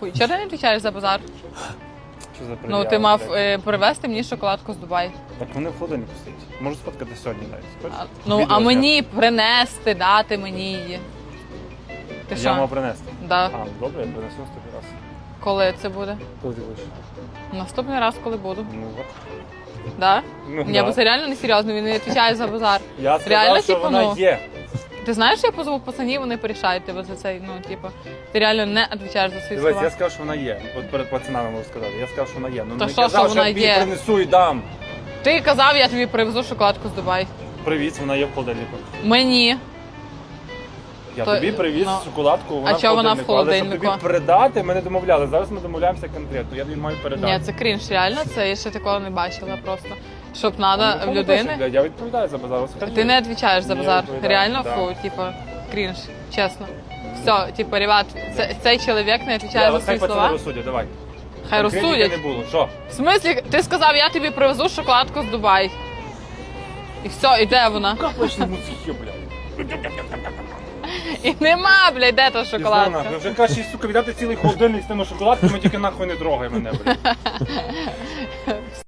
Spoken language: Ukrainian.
нахуй. Чого ти не відповідаєш за базар? Що за Ну, ти мав е, привезти мені шоколадку з Дубаю. Так вони в холодильнику стоять. Можу сфоткати сьогодні навіть. Хочеш? А, ну, Відео а зняти. мені принести, дати мені її. Ти Я що? мав принести. Да. А, ну добре, я принесу наступний раз. Коли це буде? Коли ти будеш? Наступний раз, коли буду. Ну, от. Да? Ну, Ні, да. бо це реально не серйозно, він не відповідає за базар. Я сказав, Реально, що типу, вона ну? є. Ти знаєш, я позову пацанів, вони порішають тебе за цей, ну, типу, ти реально не відповідаєш за свої Дивись, слова. я сказав, що вона є. От перед пацанами можу сказати. Я сказав, що вона є. Ну Та не що, казав, що вона тобі є? принесу і дам. Ти казав, я тобі привезу шоколадку з Дубай. Привіз, вона є в холодильнику. Мені. Я То- тобі привіз ну, шоколадку, вона а чого вона в Але щоб тобі передати, ми не домовляли. Зараз ми домовляємося конкретно. Я тобі маю передати. Ні, це крінж, реально, це я ще такого не бачила просто. Щоб треба в людини. блядь, Я відповідаю за базар. скажи. Ти не відповідаєш за Ні, базар. відповідаю, Реально, да. фу, типу, крінж, чесно. Все, типу, ребят, це, цей чоловік не відповідає за от свої хай пацани слова. розсудять, давай. Хай Конкретики розсудять. не було. Що? В смислі, ти сказав, я тобі привезу шоколадку з Дубай. І все, і де вона? Капаєш блядь. І нема, блядь, де та шоколадка. Піздона, вже кажеш, сука, віддати цілий холодильник з тими шоколадками, тільки нахуй не трогай мене, блядь.